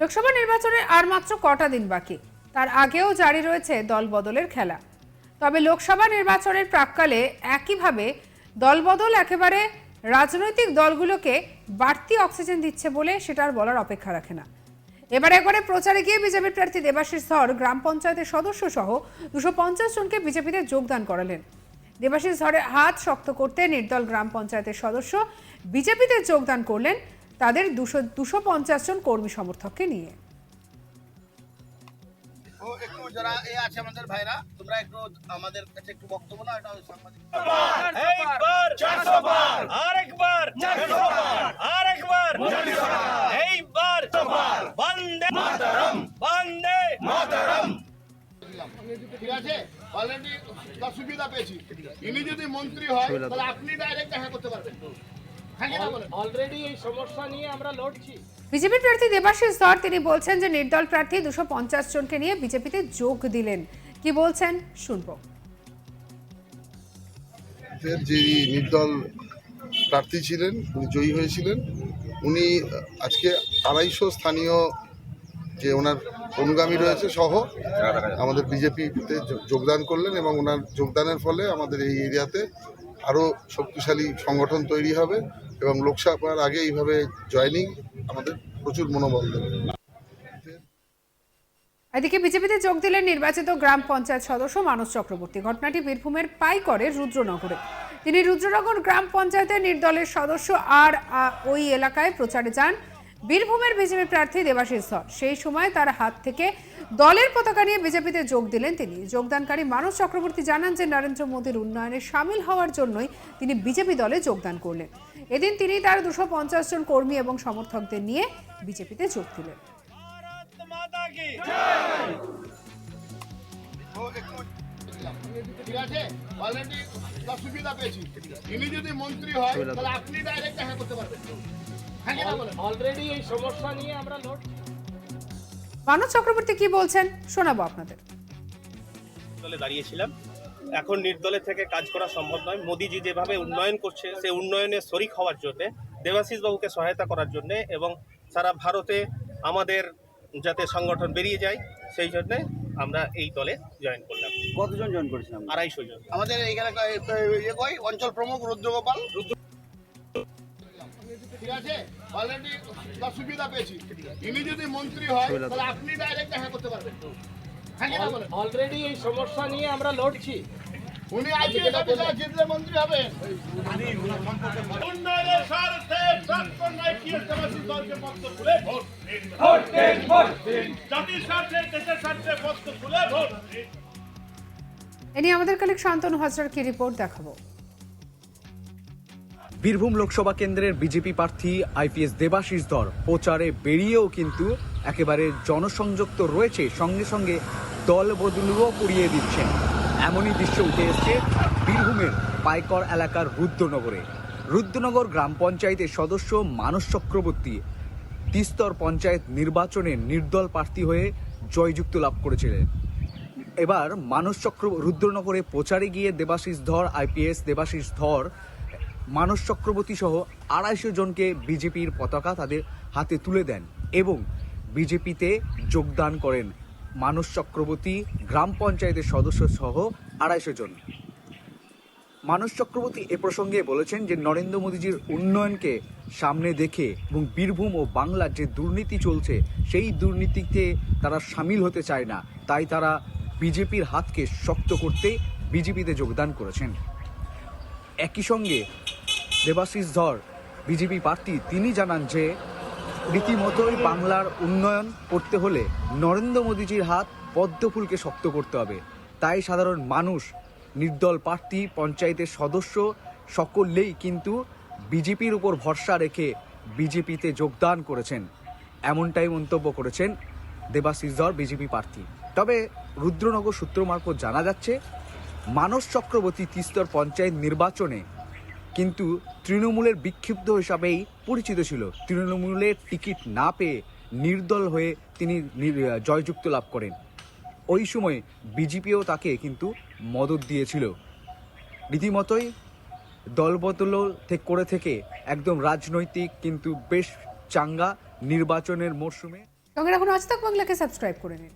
লোকসভা নির্বাচনের আর মাত্র কটা দিন বাকি। তার আগেও জারি রয়েছে দল বদলের খেলা। তবে লোকসভা নির্বাচনের প্রাককালে একইভাবে দলবদল একেবারে রাজনৈতিক দলগুলোকে বাড়তি অক্সিজেন দিচ্ছে বলে সেটা আর বলার অপেক্ষা রাখে না। এবার একবারে প্রচারে গিয়ে বিজেপির প্রার্থী দেবাশিস ধর গ্রাম পঞ্চায়েতের সদস্য সহ দুশো পঞ্চাশ জনকে বিজেপিতে যোগদান করালেন। দেবাশিস ধরের হাত শক্ত করতে নির্দল গ্রাম পঞ্চায়েতের সদস্য বিজেপিতে যোগদান করলেন তাদের দুশো দুশো পঞ্চাশ জন কর্মী সমর্থককে নিয়ে। ও একটু যারা এ আছে আমাদের ভাইরা তোমরা একটু আমাদের কাছে একটু বক্তব্য না এটা সাংবাদিক। একবার চারশো বার আরেকবার চারশো বার আরেকবার এইবার বন্দে মাতরম বন্দে মাতরম। ঠিক আছে? অলরেডি সুবিধা পেয়েছি। ইনি যদি মন্ত্রী হয় তাহলে আপনি ডাইরেক্ট দেখা করতে পারবেন। অলরেডি এই সমস্যা নিয়ে আমরা লড়ছি। বিজেপি প্রার্থী দেবাশিস ধর তিনি বলছেন যে নির্দল প্রার্থী দুশো পঞ্চাশ জনকে নিয়ে বিজেপিতে যোগ দিলেন। কি বলছেন? শুনব। যে নির্দল প্রার্থী ছিলেন উনি জয়ী হয়েছিলেন উনি আজকে আড়াইশো স্থানীয় যে ওনার অনুগামী রয়েছে সহ আমাদের বিজেপিতে যোগদান করলেন এবং ওনার যোগদানের ফলে আমাদের এই এরিয়াতে আরও শক্তিশালী সংগঠন তৈরি হবে এবং লোকসভার আগে এইভাবে জয়নিং আমাদের প্রচুর মনোবল দেবে। এদিকে বিজেপিতে যোগ দিলেন নির্বাচিত গ্রাম পঞ্চায়েত সদস্য মানস চক্রবর্তী। ঘটনাটি বীরভূমের পাইকরের রুদ্রনগরে। তিনি রুদ্রনগর গ্রাম পঞ্চায়েতের নির্দলের সদস্য আর ওই এলাকায় প্রচারে যান। বীরভূমের বিজেপি প্রার্থী দেবাশিস ধর। সেই সময় তার হাত থেকে দলের পতাকা নিয়ে বিজেপিতে যোগ দিলেন তিনি। যোগদানকারী মানস চক্রবর্তী জানান যে, নরেন্দ্র মোদীর উন্নয়নে সামিল হওয়ার জন্যই তিনি বিজেপি দলে যোগদান করলেন। এদিন তিনি তার দুশো পঞ্চাশ জন কর্মী এবং সমর্থকদের নিয়ে বিজেপিতে যোগ দিলেন। মন্ত্রী হয় আপনি ডাইরেক্ট করতে পারবেন। অলরেডি এই সমস্যা নিয়ে আমরা লড়ছি। মানস চক্রবর্তী কি বলছেন? শোনাবো আপনাদের। দলে দাঁড়িয়েছিলাম। এখন নির্দলে থেকে কাজ করা সম্ভব নয়। মোদিজি যেভাবে উন্নয়ন করছে সেই উন্নয়নে শরিক হওয়ার জন্য দেবাশিস বাবুকে সহায়তা করার জন্য এবং সারা ভারতে আমাদের যাতে সংগঠন বেরিয়ে যায় সেই জন্য আমরা এই দলে জয়েন করলাম। কতজন জয়েন করেছিলাম আড়াইশো জন। আমাদের এইখানে ইয়ে অঞ্চল প্রমুখ রুদ্রগোপাল। রুদ্র ঠিক আছে? অলরেডি তার সুবিধা পেয়েছি। ইনি যদি মন্ত্রী হয় তাহলে আপনি ডাইরেক্ট দেখা করতে পারবেন। হ্যাঁ অলরেডি এই সমস্যা নিয়ে আমরা লড়ছি। উনি অফিসার জিতলে মন্ত্রী হবে। উন্নয়নের স্বার্থে প্রাক্তন আইপিএস দেবাশিস দলকে পত্র খুলে ভোট ভোট দিন ভোট দিন। জাতির স্বার্থে দেশের স্বার্থে পত্র খুলে ভোট দিন। এ নিয়ে আমাদের কালেক শান্তনু হাজরার কি রিপোর্ট দেখাবো? বীরভূম লোকসভা কেন্দ্রের বিজেপি প্রার্থী আইপিএস দেবাশিস ধর প্রচারে বেরিয়েও কিন্তু একেবারে জনসংযোগ তো রয়েছে। সঙ্গে সঙ্গে দল বদলুও করিয়ে দিচ্ছেন। এমনই দৃশ্য উঠে এসছে বীরভূমের পাইকর এলাকার রুদ্রনগরে। রুদ্রনগর গ্রাম পঞ্চায়েতের সদস্য মানস চক্রবর্তী তিস্তর পঞ্চায়েত নির্বাচনে নির্দল প্রার্থী হয়ে জয়যুক্ত লাভ করেছিলেন। এবার মানস চক্র রুদ্রনগরে প্রচারে গিয়ে দেবাশিস ধর, আইপিএস দেবাশিস ধর মানস চক্রবর্তী সহ আড়াইশো জনকে বিজেপির পতাকা তাদের হাতে তুলে দেন এবং বিজেপিতে যোগদান করেন মানস চক্রবর্তী গ্রাম পঞ্চায়েতের সদস্য সহ আড়াইশো জন। মানস চক্রবর্তী এ প্রসঙ্গে বলেছেন যে, নরেন্দ্র মোদীজির উন্নয়নকে সামনে দেখে এবং বীরভূম ও বাংলার যে দুর্নীতি চলছে, সেই দুর্নীতিতে তারা সামিল হতে চায় না। তাই তারা বিজেপির হাতকে শক্ত করতে বিজেপিতে যোগদান করেছেন। একই সঙ্গে দেবাশিস ধর, বিজেপি প্রার্থী, তিনি জানান যে রীতিমতোই বাংলার উন্নয়ন করতে হলে নরেন্দ্র মোদীজির হাত পদ্মফুলকে শক্ত করতে হবে। তাই সাধারণ মানুষ, নির্দল প্রার্থী, পঞ্চায়েতের সদস্য সকলেই কিন্তু বিজেপির উপর ভরসা রেখে বিজেপিতে যোগদান করেছেন। এমনটাই মন্তব্য করেছেন দেবাশিস ধর, বিজেপি প্রার্থী। তবে রুদ্রনগর সূত্র মারফত জানা যাচ্ছে, মানস চক্রবর্তী তিস্তর পঞ্চায়েত নির্বাচনে কিন্তু তৃণমূলের বিক্ষিপ্ত হিসাবেই পরিচিত ছিল। তৃণমূলের টিকিট না পেয়ে নির্দল হয়ে তিনি জয়যুক্ত লাভ করেন। ওই সময় বিজেপিও তাকে কিন্তু মদত দিয়েছিল। রীতিমতোই দলবদল থেকে করে থেকে একদম রাজনৈতিক কিন্তু বেশ চাঙ্গা নির্বাচনের মরশুমে এখন আজ বাংলাকে সাবস্ক্রাইব করে নিন।